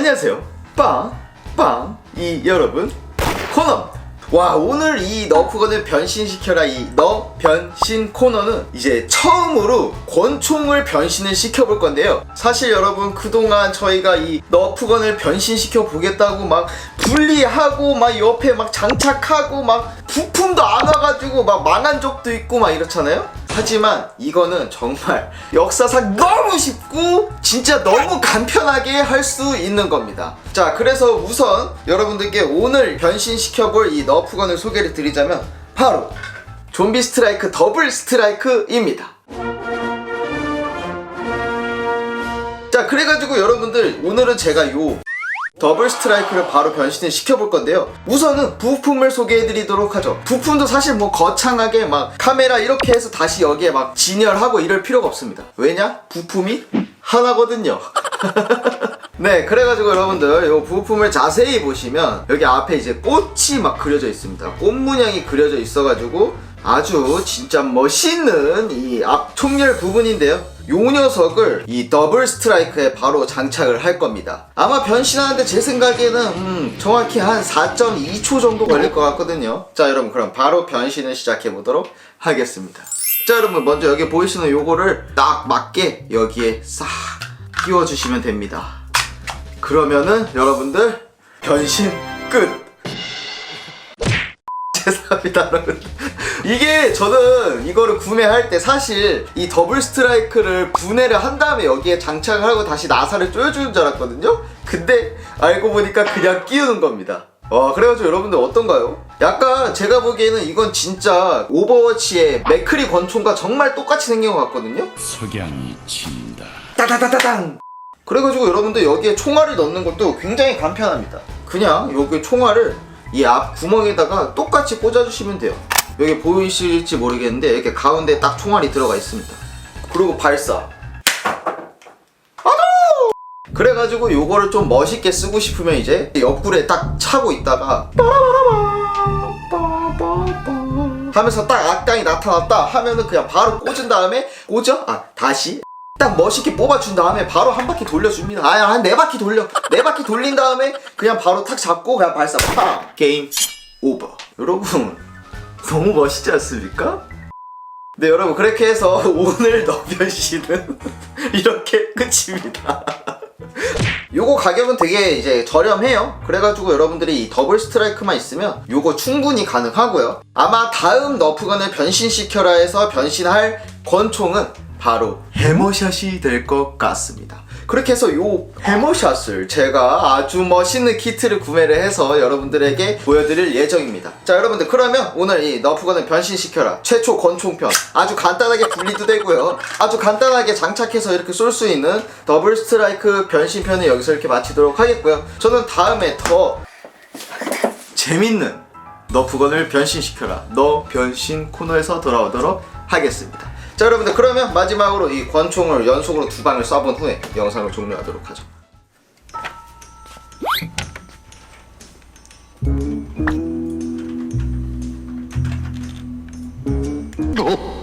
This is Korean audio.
안녕하세요. 빵, 빵, 이 여러분, 코너입니다. 와, 오늘 이 너프건을 변신시켜라 이 너 변신 코너는 이제 처음으로 권총을 변신을 시켜볼 건데요. 사실 여러분, 그동안 저희가 이 너프건을 변신시켜 보겠다고 막 분리하고 막 옆에 막 장착하고 막 부품도 안 와가지고 막 망한 적도 있고 막 이렇잖아요. 하지만 이거는 정말 역사상 너무 쉽고 진짜 너무 간편하게 할 수 있는 겁니다. 자, 그래서 우선 여러분들께 오늘 변신시켜볼 이 너프건을 소개를 드리자면 바로 좀비 스트라이크 더블 스트라이크입니다. 자, 그래가지고 여러분들 오늘은 제가 요 더블 스트라이크를 바로 변신을 시켜볼 건데요. 우선은 부품을 소개해드리도록 하죠. 부품도 사실 뭐 거창하게 막 카메라 이렇게 해서 다시 여기에 막 진열하고 이럴 필요가 없습니다. 왜냐? 부품이 하나거든요. 네, 그래가지고 여러분들 이 부품을 자세히 보시면 여기 앞에 이제 꽃이 막 그려져 있습니다. 꽃 문양이 그려져 있어가지고 아주 진짜 멋있는 이 앞 총열 부분인데요. 요 녀석을 이 더블 스트라이크에 바로 장착을 할 겁니다. 아마 변신하는데 제 생각에는 음, 정확히 한 4.2초 정도 걸릴 것 같거든요. 자, 여러분 그럼 바로 변신을 시작해 보도록 하겠습니다. 자, 여러분 먼저 여기 보이시는 요거를 딱 맞게 여기에 싹 끼워주시면 됩니다. 그러면은 여러분들 변신 끝. 죄송합니다 여러분 이게 저는 이거를 구매할 때 사실 이 더블 스트라이크를 분해를 한 다음에 여기에 장착을 하고 다시 나사를 조여주는 줄 알았거든요? 근데 알고 보니까 그냥 끼우는 겁니다. 와 그래가지고 여러분들 어떤가요? 약간 제가 보기에는 이건 진짜 오버워치의 맥크리 권총과 정말 똑같이 생긴 것 같거든요? 석양이 친다. 따다다다당! 그래가지고 여러분들 여기에 총알을 넣는 것도 굉장히 간편합니다. 그냥 여기 총알을 이 앞 구멍에다가 똑같이 꽂아주시면 돼요 여기 보이실지 모르겠는데 이렇게 가운데 딱 총알이 들어가 있습니다 그리고 발사! 그래가지고 요거를 좀 멋있게 쓰고 싶으면 이제 옆구리에 딱 차고 있다가 하면서 딱 악당이 나타났다 하면은 그냥 바로 꽂은 다음에 꽂아? 아 다시 딱 멋있게 뽑아준 다음에 바로 한 바퀴 돌려줍니다. 아야 한 네 바퀴 돌려. 네 바퀴 돌린 다음에 그냥 바로 탁 잡고 그냥 발사 팡 게임 오버. 여러분 너무 멋있지 않습니까? 네 여러분 그렇게 해서 오늘 너변씨는 이렇게 끝입니다. 요거 가격은 되게 이제 저렴해요. 그래가지고 여러분들이 이 더블 스트라이크만 있으면 요거 충분히 가능하고요. 아마 다음 너프건을 변신시켜라 해서 변신할 권총은 바로 해머샷이 될 것 같습니다. 그렇게 해서 요 해머샷을 제가 아주 멋있는 키트를 구매를 해서 여러분들에게 보여드릴 예정입니다. 자 여러분들 그러면 오늘 이 너프건을 변신시켜라 최초 권총편 아주 간단하게 분리도 되고요. 아주 간단하게 장착해서 이렇게 쏠 수 있는 더블 스트라이크 변신편을 여기서 이렇게 마치도록 하겠고요. 저는 다음에 더 재밌는 너프건을 변신시켜라 너 변신 코너에서 돌아오도록 하겠습니다. 자 여러분들 그러면 마지막으로 이 권총을 연속으로 두 방을 쏴본 후에 영상을 종료하도록 하죠 어?